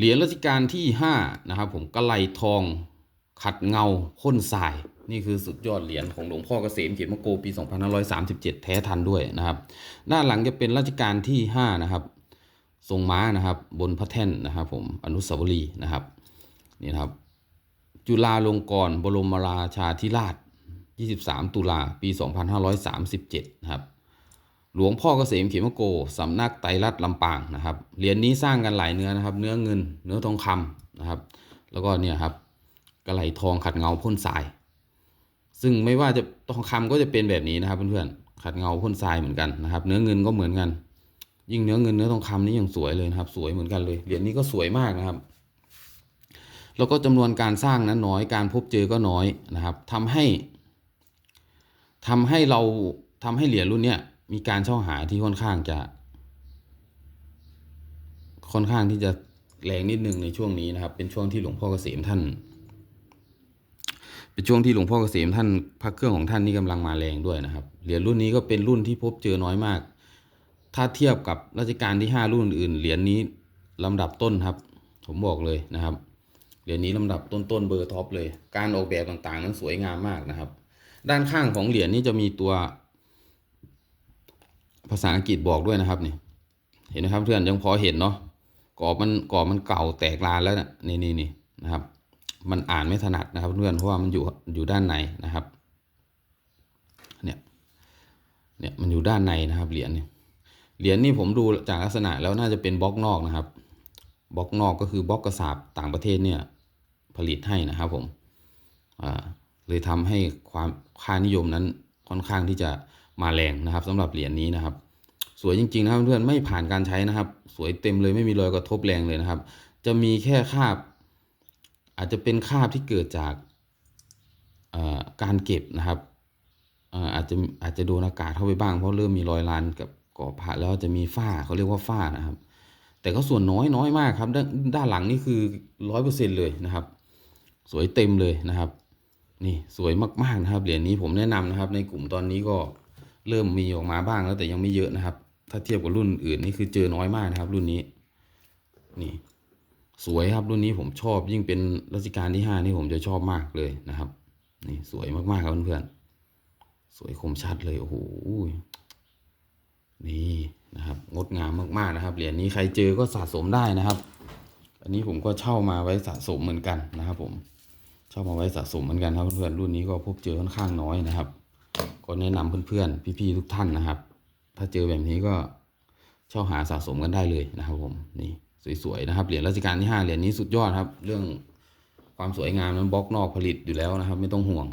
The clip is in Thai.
เหรียญรัชกาลที่ห้านะครับผมกระไหลทองขัดเงาพ่นทราย นี่คือสุดยอดเหรียญของหลวงพ่อเกษมเขียนมโกปี 2537 แท้ทันด้วยนะครับด้านหลังจะเป็นรัชกาลที่5นะครับทรงม้านะครับบนพระแท่นนะครับผมอนุสาวรีย์นะครับนี่นะครับ จุฬาลงกรณ์บรมราชาธิราช 23 ตุลาปี 2537 นะครับ หลวงพ่อเกษมเขมโกสำนักไตรรัตน์ลำปางนะครับเหรียญนี้สร้างกันหลายเนื้อนะครับ เนื้อเงิน เนื้อทองคำนะครับ แล้วก็เนี่ยครับกระไหลทองขัดเงาพ่นทราย ซึ่งไม่ว่าจะทองคำก็จะเป็นแบบนี้นะครับเพื่อนๆขัดเงาพ่นทรายเหมือนกันนะครับ เนื้อเงินก็เหมือนกัน ยิ่งเนื้อเงินเนื้อทองคำนี่ยังสวยเลยนะครับ สวยเหมือนกันเลยเหรียญนี้ก็สวยมากนะครับ แล้วก็จำนวนการสร้างนั้นน้อยการพบเจอก็น้อยนะครับทำให้ทำให้เราทำให้เหรียญรุ่นเนี้ย มีการเช่าหาที่ค่อนข้างจะ ค่อนข้างที่จะแรงนิดนึงในช่วงนี้นะครับ เป็นช่วงที่หลวงพ่อเกษมท่าน เป็นช่วงที่หลวงพ่อเกษมท่านพระเครื่องของท่านนี่กำลังมาแรงด้วยนะครับเหรียญรุ่นนี้ก็เป็นรุ่นที่พบเจอน้อยมาก ถ้าเทียบกับรัชกาลที่ห้ารุ่นอื่นเหรียญนี้ลำดับต้นครับ ผมบอกเลยนะครับเหรียญนี้ลำดับต้นๆเบอร์ท็อปเลย การออกแบบต่างๆ นั้นสวยงามมากนะครับ ด้านข้างของเหรียญนี้จะมีตัว ภาษาอังกฤษบอกด้วยนะครับนี่เห็นไหมครับเพื่อนยังพอเห็นเนาะกรอบมันกรอบมันเก่าแตกลานแล้วนะนี่นี่นี่นะครับ มันอ่านไม่ถนัดนะครับเพื่อนเพราะว่ามันอยู่อยู่ด้านในนะครับเนี่ยเนี่ยมันอยู่ด้านในนะครับเหรียญเนี่ยเหรียญนี่ผมดูจากลักษณะแล้วน่าจะเป็นบล็อกนอกนะครับบล็อกนอกก็คือบล็อกกระสาบต่างประเทศเนี่ยผลิตให้นะครับผมอ่าเลยทำให้ความค่านิยมนั้นค่อนข้างที่จะ มาแรงนะครับสำหรับเหรียญนี้นะครับ สวยจริงๆนะครับเพื่อนไม่ผ่านการใช้นะครับ สวยเต็มเลยไม่มีรอยกระทบแรงเลยนะครับ จะมีแค่คราบ อาจจะเป็นคราบที่เกิดจากการเก็บนะครับอาจจะอาจจะโดนอากาศเข้าไปบ้างเพราะเริ่มมีรอยลานกับกรอบพระแล้วจะมีฝ้าเขาเรียกว่าฝ้านะครับ แต่ก็ส่วนน้อยน้อยมากครับ ด้านด้านหลังนี่คือร้อยเปอร์เซ็นเลยนะครับ สวยเต็มเลยนะครับ นี่สวยมากๆนะครับเหรียญนี้ผมแนะนำนะครับ ในกลุ่มตอนนี้ก็ เริ่มมีออกมาบ้างแล้วแต่ยังไม่เยอะนะครับ ถ้าเทียบกับรุ่นอื่นนี่คือเจอน้อยมากนะครับ รุ่นนี้ นี่ สวยครับรุ่นนี้ผมชอบยิ่งเป็นรัชกาลที่ห้านี่ผมจะชอบมากเลยนะครับ นี่สวยมากๆครับเพื่อนๆสวยคมชัดเลยโอ้โหนี่นะครับ งดงามมากๆนะครับเหรียญนี้ใครเจอก็สะสมได้นะครับ อันนี้ผมก็เช่ามาไว้สะสมเหมือนกันนะครับ ผมเชอบมาไว้สะสมเหมือนกันครับเพื่อนๆรุ่นนี้ก็พบเจอค่อนข้างน้อยนะครับ ก็แนะนำเพื่อนๆ พี่ๆ ทุกท่านนะครับ ถ้าเจอแบบนี้ก็เช่าหาสะสมกันได้เลยนะครับผมนี่สวยๆนะครับเหรียญรัชกาลที่ห้าเหรียญนี้สุดยอดครับ เรื่องความสวยงามนั้นบล็อกนอกผลิตอยู่แล้วนะครับ ไม่ต้องห่วง